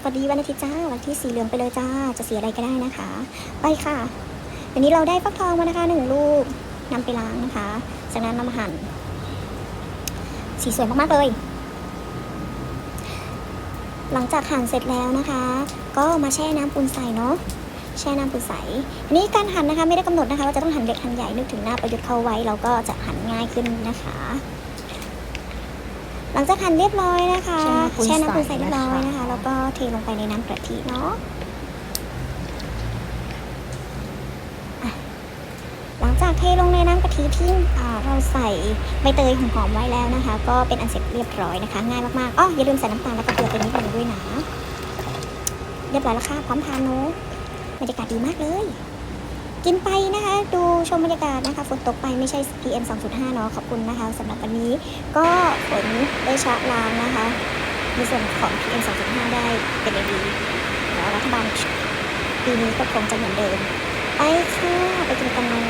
สวัสดีวันอาทิตย์จ้า วันที่สีเหลืองไปเลยจ้า จะสีอะไรก็ได้นะคะ ไปค่ะวันนี้เราได้ฟักทองมานะคะหนึ่งลูกนำไปล้างนะคะ จากนั้นนำมาหั่น สีสวยมากๆเลย หลังจากหั่นเสร็จแล้วนะคะ ก็มาแช่น้ำปูนใสเนาะ แช่น้ำปูนใส อันนี้การหั่นนะคะ ไม่ได้กำหนดนะคะว่าจะต้องหั่นเล็กหั่นใหญ่นึกถึงหน้าประยุทธ์เข้าไว้ เราก็จะหั่นง่ายขึ้นนะคะ ลังจากหั่นเรียบร้อยนะคะแช่แช่น้ำน้ำปูปูนนใสใสเรียบร้อยนะคะนะคะ แล้วก็เทลงไปในน้ำกะทิเนาะอะหลังจากเทลงในน้ำกะทิที่อ่าเราใส่ใบเตยหอมๆไว้แล้วนะคะ ก็เป็นอันเสร็จเรียบร้อยนะคะ ง่ายมากๆอ๋ออย่าลืมใส่น้ำตาลและกระเทียมไปนิดนึงด้วยนะเรียบร้อยแล้วค่ะพร้อมทานเนอะบรรยากาศดีมากเลย กินไปนะคะ ดูชมบรรยากาศนะคะ ฝนตกไปไม่ใช่ PM 2.5 เนาะ ขอบคุณนะคะสำหรับวันนี้ ก็ฝนได้ชะล้างนะคะ ในส่วนของ PM 2.5 ได้เป็นอย่างดีแล้วรัฐบาลปีนี้ก็คงจะเหมือนเดิม ไปค่ะไปกินกันนะ